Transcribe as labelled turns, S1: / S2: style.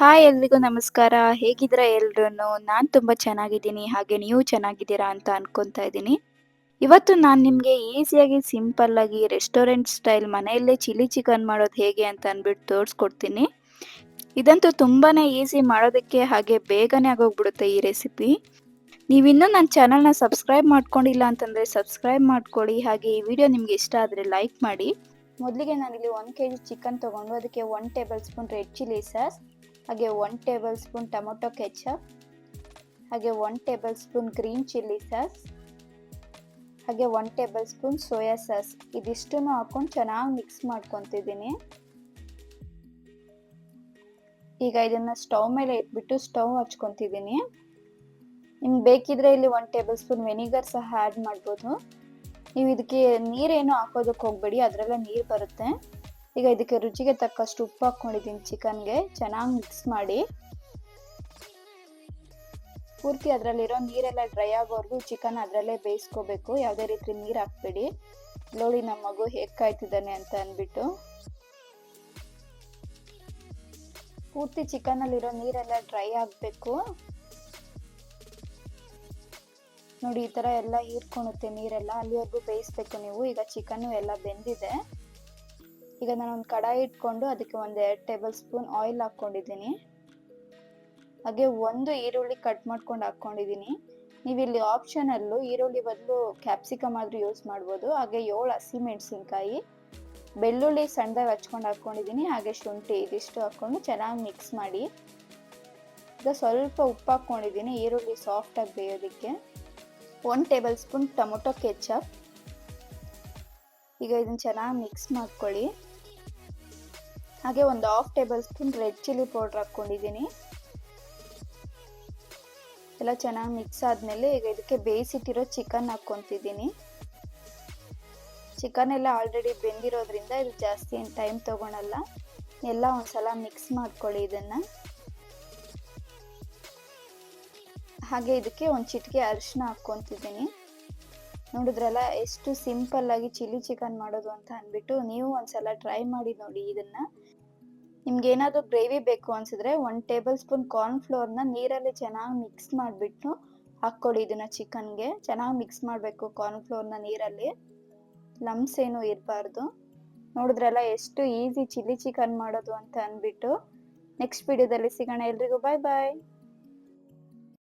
S1: Hi ಎಲ್ರಿಗೂ ನಮಸ್ಕಾರ. ಹೇಗಿದ್ದೀರಾ ಎಲ್ರೂ ನಾನು ತುಂಬ ಚೆನ್ನಾಗಿದ್ದೀನಿ. ಹಾಗೆ ನೀವು ಚೆನ್ನಾಗಿದ್ದೀರಾ ಅಂತ ಅನ್ಕೊತಾ ಇದ್ದೀನಿ. ಇವತ್ತು ನಾನು ನಿಮಗೆ ಈಸಿಯಾಗಿ ಸಿಂಪಲ್ಲಾಗಿ ರೆಸ್ಟೋರೆಂಟ್ ಸ್ಟೈಲ್ ಮನೆಯಲ್ಲೇ ಚಿಲ್ಲಿ ಚಿಕನ್ ಮಾಡೋದು ಹೇಗೆ ಅಂತ ಅಂದ್ಬಿಟ್ಟು ತೋರಿಸ್ಕೊಡ್ತೀನಿ. ಇದಂತೂ ತುಂಬಾ ಈಸಿ ಮಾಡೋದಕ್ಕೆ ಹಾಗೆ ಬೇಗನೆ ಆಗೋಗ್ಬಿಡುತ್ತೆ ಈ ರೆಸಿಪಿ ನೀವಿನ್ನೂ ನನ್ನ ಚಾನಲ್ನ ಸಬ್ಸ್ಕ್ರೈಬ್ ಮಾಡ್ಕೊಂಡಿಲ್ಲ ಅಂತಂದರೆ ಸಬ್ಸ್ಕ್ರೈಬ್ ಮಾಡ್ಕೊಳ್ಳಿ. ಹಾಗೆ ಈ ವಿಡಿಯೋ ನಿಮಗೆ ಇಷ್ಟ ಆದರೆ ಲೈಕ್ ಮಾಡಿ. ಮೊದಲಿಗೆ ನಾನಿಲ್ಲಿ ಒಂದು ಕೆ ಜಿ ಚಿಕನ್ ತೊಗೊಂಡು, ಅದಕ್ಕೆ one tablespoon red chilli sauce ಹಾಗೆ one tablespoon tomato ketchup ಹಾಗೆ one tablespoon green chilli sauce ಹಾಗೆ one tablespoon soya sauce ಇದಿಷ್ಟನ್ನು ಹಾಕೊಂಡು ಚೆನ್ನಾಗಿ ಮಿಕ್ಸ್ ಮಾಡ್ಕೊತಿದ್ದೀನಿ. ಈಗ ಇದನ್ನು ಸ್ಟವ್ ಮೇಲೆ ಇಟ್ಬಿಟ್ಟು ಸ್ಟವ್ ಹಚ್ಕೊತಿದ್ದೀನಿ. ನಿಮ್ಗೆ ಬೇಕಿದ್ರೆ ಇಲ್ಲಿ ಒನ್ ಟೇಬಲ್ ಸ್ಪೂನ್ ವೆನಿಗರ್ ಸಹ ಆ್ಯಡ್ ಮಾಡ್ಬೋದು. ನೀವು ಇದಕ್ಕೆ ನೀರೇನು ಹಾಕೋದಕ್ಕೆ ಹೋಗಬೇಡಿ, ಅದರಲ್ಲೇ ನೀರು ಬರುತ್ತೆ. ಈಗ ಇದಕ್ಕೆ ರುಚಿಗೆ ತಕ್ಕಷ್ಟು ಉಪ್ಪು ಹಾಕ್ಕೊಂಡಿದ್ದೀನಿ ಚಿಕನ್ಗೆ. ಚೆನ್ನಾಗಿ ಮಿಕ್ಸ್ ಮಾಡಿ. ಪೂರ್ತಿ ಅದರಲ್ಲಿರೋ ನೀರೆಲ್ಲ ಡ್ರೈ ಆಗೋವರೆಗೂ ಚಿಕನ್ ಅದರಲ್ಲೇ ಬೇಯಿಸ್ಕೋಬೇಕು. ಯಾವುದೇ ರೀತಿ ನೀರು ಹಾಕ್ಬೇಡಿ. ನೋಡಿ ನಮ್ಮ ಮಗು ಹೇಗೆ ಕಾಯ್ತಿದ್ದಾನೆ ಅಂತ ಅಂದ್ಬಿಟ್ಟು. ಪೂರ್ತಿ ಚಿಕನಲ್ಲಿರೋ ನೀರೆಲ್ಲ ಡ್ರೈ ಆಗಬೇಕು. ನೋಡಿ, ಈ ಥರ ಎಲ್ಲ ಹೀರ್ಕೊಳುತ್ತೆ ನೀರೆಲ್ಲ. ಅಲ್ಲಿವರೆಗೂ ಬೇಯಿಸ್ಬೇಕು ನೀವು. ಈಗ ಚಿಕನ್ನು ಎಲ್ಲ ಬೆಂದಿದೆ. ಈಗ ನಾನು ಒಂದು ಕಡಾಯಿ ಇಟ್ಕೊಂಡು ಅದಕ್ಕೆ ಒಂದು ಎರಡು ಟೇಬಲ್ ಸ್ಪೂನ್ ಆಯಿಲ್ ಹಾಕ್ಕೊಂಡಿದ್ದೀನಿ. ಹಾಗೆ ಒಂದು ಈರುಳ್ಳಿ ಕಟ್ ಮಾಡ್ಕೊಂಡು ಹಾಕ್ಕೊಂಡಿದ್ದೀನಿ. ನೀವು ಇಲ್ಲಿ ಆಪ್ಷನಲ್ಲೂ ಈರುಳ್ಳಿ ಬದಲು ಕ್ಯಾಪ್ಸಿಕಮ್ ಆದರೂ ಯೂಸ್ ಮಾಡ್ಬೋದು. ಹಾಗೆ ಏಳು ಹಸಿಮೆಣಸಿನ್ಕಾಯಿ ಬೆಳ್ಳುಳ್ಳಿ ಸಣ್ಣದಾಗಿ ಹಚ್ಕೊಂಡು ಹಾಕ್ಕೊಂಡಿದ್ದೀನಿ. ಹಾಗೆ ಶುಂಠಿ ಇದಿಷ್ಟು ಹಾಕ್ಕೊಂಡು ಚೆನ್ನಾಗಿ ಮಿಕ್ಸ್ ಮಾಡಿ. ಈಗ ಸ್ವಲ್ಪ ಉಪ್ಪು ಹಾಕ್ಕೊಂಡಿದ್ದೀನಿ, ಈರುಳ್ಳಿ ಸಾಫ್ಟಾಗಿ ಬೇಯೋದಕ್ಕೆ. ಒಂದು ಟೇಬಲ್ ಸ್ಪೂನ್ ಟೊಮೊಟೊ ಕೆಚಪ್. ಈಗ ಇದನ್ನು ಚೆನ್ನಾಗಿ ಮಿಕ್ಸ್ ಮಾಡ್ಕೊಳ್ಳಿ. ಹಾಗೆ ಒಂದು half tablespoon red chilli powder ಹಾಕ್ಕೊಂಡಿದ್ದೀನಿ. ಎಲ್ಲ ಚೆನ್ನಾಗಿ ಮಿಕ್ಸ್ ಆದಮೇಲೆ ಈಗ ಇದಕ್ಕೆ ಬೇಯಿಸಿಟ್ಟಿರೋ ಚಿಕನ್ ಹಾಕ್ಕೊತಿದ್ದೀನಿ. ಚಿಕನ್ ಎಲ್ಲ ಆಲ್ರೆಡಿ ಬೆಂದಿರೋದ್ರಿಂದ ಇದು ಜಾಸ್ತಿ ಏನು ಟೈಮ್ ತೊಗೊಳಲ್ಲ. ಎಲ್ಲ ಒಂದ್ಸಲ ಮಿಕ್ಸ್ ಮಾಡ್ಕೊಳ್ಳಿ ಇದನ್ನು. ಹಾಗೆ ಇದಕ್ಕೆ ಒಂದು ಚಿಟಿಕೆ ಅರಿಶಿನ ಹಾಕ್ಕೊತಿದ್ದೀನಿ. ನೋಡಿದ್ರಲ್ಲ ಎಷ್ಟು ಸಿಂಪಲ್ ಆಗಿ ಚಿಲ್ಲಿ ಚಿಕನ್ ಮಾಡೋದು ಅಂತ ಅಂದ್ಬಿಟ್ಟು ನೀವು ಒಂದ್ಸಲ ಟ್ರೈ ಮಾಡಿ ನೋಡಿ ಇದನ್ನ. ನಿಮ್ಗೆ ಏನಾದರೂ ಗ್ರೇವಿ ಬೇಕು ಅನ್ಸಿದ್ರೆ ಒಂದು ಟೇಬಲ್ ಸ್ಪೂನ್ ಕಾರ್ನ್ ಫ್ಲೋರ್ನ ನೀರಲ್ಲಿ ಚೆನ್ನಾಗಿ ಮಿಕ್ಸ್ ಮಾಡಿಬಿಟ್ಟು ಹಾಕ್ಕೊಡಿ ಇದನ್ನ ಚಿಕನ್ಗೆ ಚೆನ್ನಾಗಿ ಮಿಕ್ಸ್ ಮಾಡಬೇಕು ಕಾರ್ನ್ ಫ್ಲೋರ್ನ ನೀರಲ್ಲಿ. ಲಮ್ಸ್ ಏನು ಇರಬಾರ್ದು. ನೋಡಿದ್ರಲ್ಲ ಎಷ್ಟು ಈಸಿ ಚಿಲ್ಲಿ ಚಿಕನ್ ಮಾಡೋದು ಅಂತ ಅಂದ್ಬಿಟ್ಟು ನೆಕ್ಸ್ಟ್ ವಿಡಿಯೋದಲ್ಲಿ ಸಿಗೋಣ. ಎಲ್ರಿಗೂ ಬಾಯ್ ಬಾಯ್